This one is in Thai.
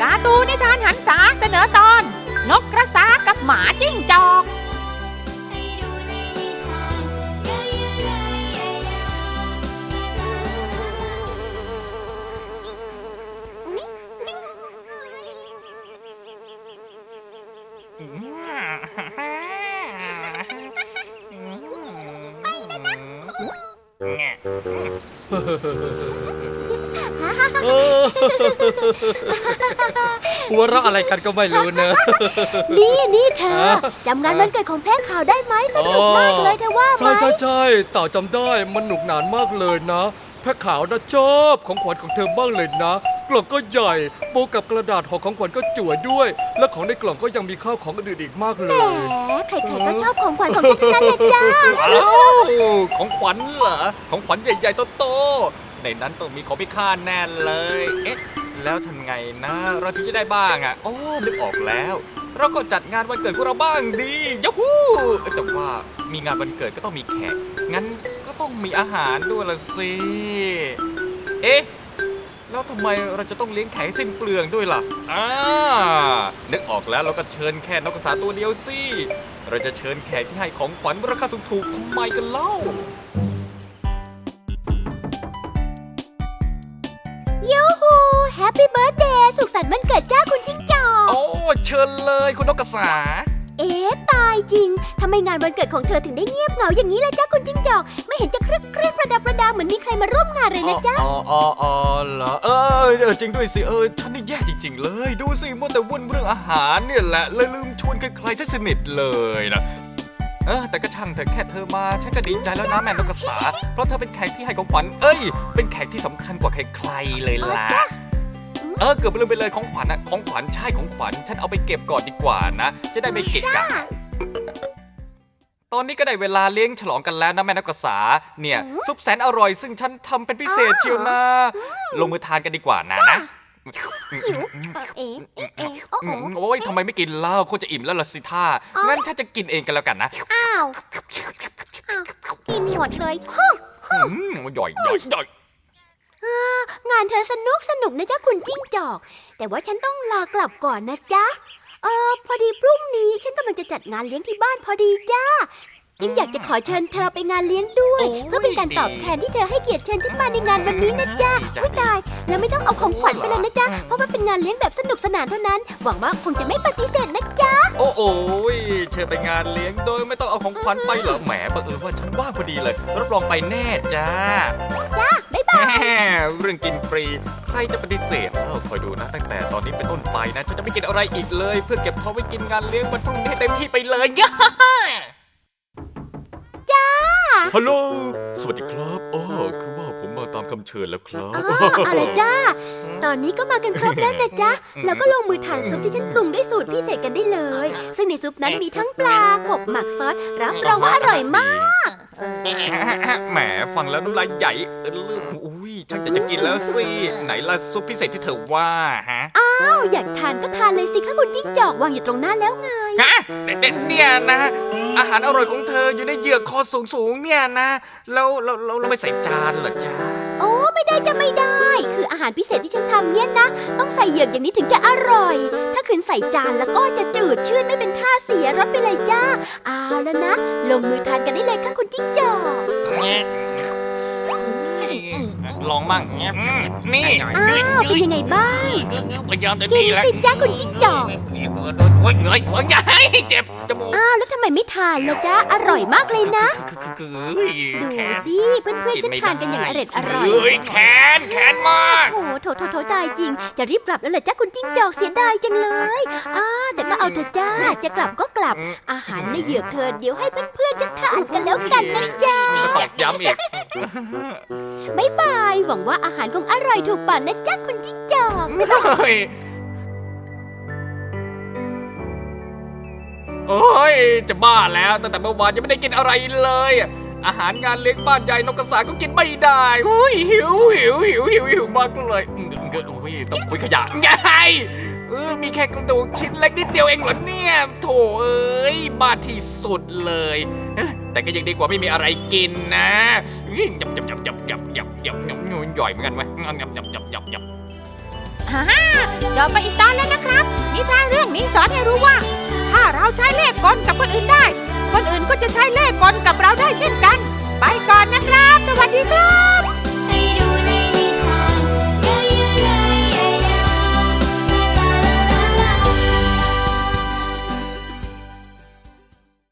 การ์ตูนนิทานหันษาเสนอตอน นกกระสากับหมาจิ้งจอก ไปนะจ๊ะ เออหัวเราะอะไรกันก็ไม่รู้เนอะ นี่นี่เธอฮะ จำงานวันเกิดของแพ้ข่าวได้ไหมสนุกมากเลยเธอว่าไหมใช่ใช่ใช่ต่อจำได้มันหนุกหนานมากเลยนะแพ้ขาวนะชอบของขวัญของเธอมากเลยนะ กล่องก็ใหญ่โบกับกระดาษห่อของขวัญก็จั่วด้วย และของในกล่องก็ยังมีข้าวของอื่นๆอีกมากเลแหมยใครๆก็ชอบของขวัญของฉันทั้งนั้นเลยจ้า อ้าวของขวัญเหรอของขวัญใหญ่ๆโตๆ ในนั้นต้องมีของมีค่าแน่เลย เอ๊ะ แล้วทำไงนะ เราถึงจะได้บ้างอะ โอ้นึกออกแล้ว เราก็จัดงานวันเกิดของเราบ้างดียูฮูแต่ว่ามีงานวันเกิดก็ต้องมีแขก งั้นก็ต้องมีอาหารด้วยละสิ เอ๊ะ แล้วทำไมเราจะต้องเลี้ยงแขกสิ้นเปลืองด้วยล่ะ อ่า นึกออกแล้วเราก็เชิญแค่นกกระสาตัวเดียวสิ เราจะเชิญแขกที่ให้ของขวัญราคาสูงถูกทำไมกันเล่า สุขสันต์วันเกิดจ้าคุณจิ้งจอก โอ้ เชิญเลยคุณนกกระสา เอ๊ะตายจริง ทำไมงานวันเกิดของเธอถึงได้เงียบเหงาอย่างนี้ล่ะจ้าคุณจิ้งจอก ไม่เห็นจะครึกครื้นประดับประดาเหมือนมีใครมาร่วมงานเลยนะจ๊ะ อ๋ออ๋ออ๋อเหรอเออเออจริงด้วยสิ เออฉันนี่แย่จริง ๆ เลย ดูสิมัวแต่วุ่นเรื่องอาหารเนี่ยแหละเลยลืมชวนใครๆซะสนิทเลยนะเออแต่ก็ช่างเถอะแค่เธอมา ฉันก็ดีใจแล้วนะแม่นกกระสา เพราะเธอเป็นแขกที่ให้ของขวัญเอ้ย เป็นแขกที่สำคัญกว่าใครๆเลยล่ะ เออเกือบลืมไปเลยของขวัญอะของขวัญใช่ของขวัญฉันเอาไปเก็บก่อนดีกว่านะ จะได้ไม่เกะกะตอนนี้ก็ได้เวลาเลี้ยงฉลองกันแล้วนะแม่นักกษาเนี่ยซุปแสนอร่อย ซึ่งฉันทำเป็นพิเศษเชียวนะ ลงมือทานกันดีกว่านะนะหิวเอ๊ะเอ๊ะเอ๊ะโอ้โหโอ้ยทำไมไม่กินเหล้าคงจะอิ่มแล้วล่ะสิท่างั้นฉันจะกินเองกันแล้วกันนะอ้าวอ้าวกินหมดเลยฮึอืมหย่อยหย่อยหย่อย งานเธอสนุกสนุกนะจ๊ะคุณจิ้งจอก แต่ว่าฉันต้องลากลับก่อนนะจ๊ะ เออพอดีพรุ่งนี้ฉันกำลังจะจัดงานเลี้ยงที่บ้านพอดีจ้าจึงอยากจะขอเชิญเธอไปงานเลี้ยงด้วย เพื่อเป็นการตอบแทนที่เธอให้เกียรติเชิญฉันมาในงานวันนี้นะจ๊ะอุ้ยตาย แล้วไม่ต้องเอาของขวัญไปเลยนะจ๊ะ เพราะว่าเป็นงานเลี้ยงแบบสนุกสนานเท่านั้น หวังว่าคงจะไม่ปฏิเสธนะจ๊ะ โอ้โอ้ยเชิญไปงานเลี้ยงโดยไม่ต้องเอาของขวัญไปเหรอแหมบังเอิญว่าฉันว่างพอดีเลยรับรองไปแน่จ้าบ๊ายบายแม่ เรื่องกินฟรี ใครจะปฏิเสธเอ้าคอยดูนะ ตั้งแต่ตอนนี้เป็นต้นไปนะฉันจะไม่กินอะไรอีกเลย เพื่อเก็บท้องไว้กินงานเลี้ยงวันพรุ่งนี้ให้เต็มที่ไปเลยจ้าฮัลโหลสวัสดีครับอ๋อคือว่าผมมาตามคำเชิญแล้วครับ อ๋ออะไรจ้า ตอนนี้ก็มากันครบแล้วนะจ๊ะ แล้วก็ลงมือทานซุปที่ฉันปรุงด้วยสูตรพิเศษกันได้เลย ซึ่งในซุปนั้นมีทั้งปลากบหมักซอสรับรองว่าอร่อยมาก แหมฟังแล้วน้ำลายใหญ่เออลืมอุ้ยชักจะจะกินแล้วสิ ไหนล่ะซุปพิเศษที่เธอว่าฮะ อ้าวอยากทานก็ทานเลยสิคะคุณจิ้งจอกวางอยู่ตรงหน้าแล้วไง ฮะเด็ดๆเนี่ยนะ อาหารอร่อยของเธออยู่ในเหยือกคอสูงๆเนี่ยนะ แล้วเราเราเราไม่ใส่จานเหรอจ๊ะโอ้ ไม่ได้จะไม่ได้ คืออาหารพิเศษที่ฉันทำเนี่ยนะ ต้องใส่เหยือกอย่างนี้ถึงจะอร่อย ถ้าขืนใส่จานแล้วก็จะจืดชืดไม่เป็นท่าเสียรสไปเลยจ้า เอาแล้วนะ ลงมือทานกันได้เลยค่ะคุณจิ้งจอก ลองมั่งอืมนี่อ้าวเป็นยังไงบ้างพยายามจะกิดีนแล้วสิจ้าคุณจิ้งจอกโอ้ยเหนื่อยโอ้ยใหญ่เจ็บจมูกอ้าวแล้วทำไมไม่ทานล่ะจ๊ะอร่อยมากเลยนะคือดูแขนสิเพื่อนๆฉันทานกันอย่างอร่อยอร่อยเฮ้ยแขนแขนมากโถโถโถโถตายจริง จะรีบกลับแล้วเหรอจ้าคุณจิ้งจอกเสียดายจังเลยอ้าแต่ก็เอาเถอะจ้าจะกลับก็กลับ อาหารในเหยือกเธอเดี๋ยวให้เพื่อนๆจะทานกันแล้วกันนะจ๊ะตอกย้ำอีก บ๊ายบาย หวังว่าอาหารคงอร่อยถูกปากนะจ๊ะคุณจิ้งจอก เฮ้ยโอ้ย จะบ้าแล้วตั้งแต่เมื่อวานยังไม่ได้กินอะไรเลย อาหารงานเลี้ยงบ้านใหญ่นกกระสาก็กินไม่ได้โอ้ยหิวหิวหิวหิวหิวมากเลยอืมเกิดโอ้ยต้องคุยขยะไง เออมีแค่กระดูกชิ้นเล็กนิดเดียวเองเหรอเนี่ย โถเอ้ยบ้าที่สุดเลยเอ้ยแต่ก็ยังดีกว่าไม่มีอะไรกินนะอื้อยับยับยับยับยับยับยับยับย่อยเหมือนกันเว้ยยับยับยับยับยับฮ่าฮ่าจบไปอีกตอนแล้วนะครับ นิทานเรื่องนี้สอนให้รู้ว่า ถ้าเราใช้เลขกลกับคนอื่นได้ คนอื่นก็จะใช้เลขกลกับเราได้เช่นกัน ไปก่อนนะครับ สวัสดีครับ